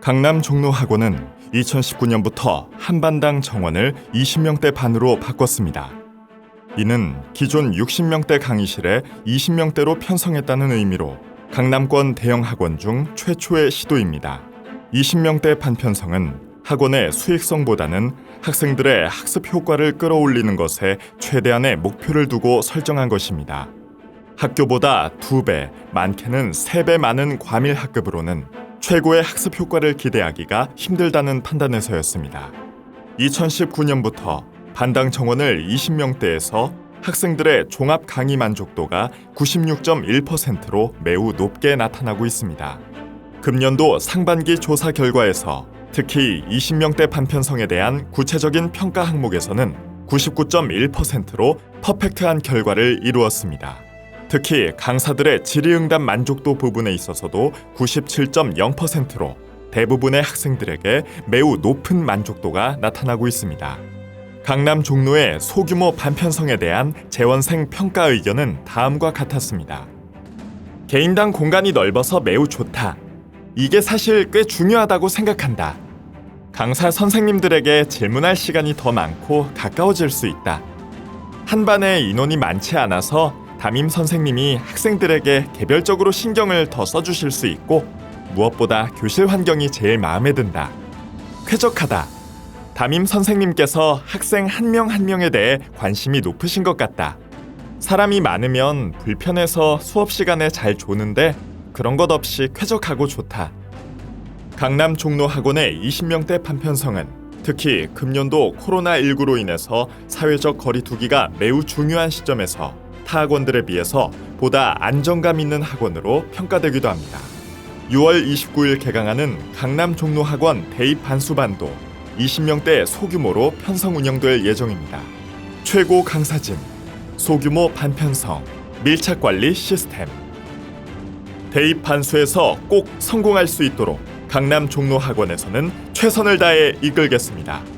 강남 종로학원은 2019년부터 한반당 정원을 20명대 반으로 바꿨습니다. 이는 기존 60명대 강의실에 20명대로 편성했다는 의미로 강남권 대형 학원 중 최초의 시도입니다. 20명대 반편성은 학원의 수익성보다는 학생들의 학습 효과를 끌어올리는 것에 최대한의 목표를 두고 설정한 것입니다. 학교보다 두 배, 많게는 세배 많은 과밀 학급으로는 최고의 학습 효과를 기대하기가 힘들다는 판단에서였습니다. 2019년부터 반당 정원을 20명대에서 학생들의 종합 강의 만족도가 96.1%로 매우 높게 나타나고 있습니다. 금년도 상반기 조사 결과에서 특히 20명대 반편성에 대한 구체적인 평가 항목에서는 99.1%로 퍼펙트한 결과를 이루었습니다. 특히 강사들의 질의응답 만족도 부분에 있어서도 97.0%로 대부분의 학생들에게 매우 높은 만족도가 나타나고 있습니다. 강남 종로의 소규모 반편성에 대한 재원생 평가 의견은 다음과 같았습니다. 개인당 공간이 넓어서 매우 좋다. 이게 사실 꽤 중요하다고 생각한다. 강사 선생님들에게 질문할 시간이 더 많고 가까워질 수 있다. 한 반에 인원이 많지 않아서 담임 선생님이 학생들에게 개별적으로 신경을 더 써주실 수 있고 무엇보다 교실 환경이 제일 마음에 든다. 쾌적하다. 담임 선생님께서 학생 한명한 명에 대해 관심이 높으신 것 같다. 사람이 많으면 불편해서 수업 시간에 잘 조는데 그런 것 없이 쾌적하고 좋다. 강남 종로 학원의 20명대 반편성은 특히 금년도 코로나19로 인해서 사회적 거리두기가 매우 중요한 시점에서 타 학원들에 비해서 보다 안정감 있는 학원으로 평가되기도 합니다. 6월 29일 개강하는 강남 종로 학원 대입 반수반도 20명대 소규모로 편성 운영될 예정입니다. 최고 강사진, 소규모 반편성, 밀착 관리 시스템. 대입 반수에서 꼭 성공할 수 있도록 강남 종로 학원에서는 최선을 다해 이끌겠습니다.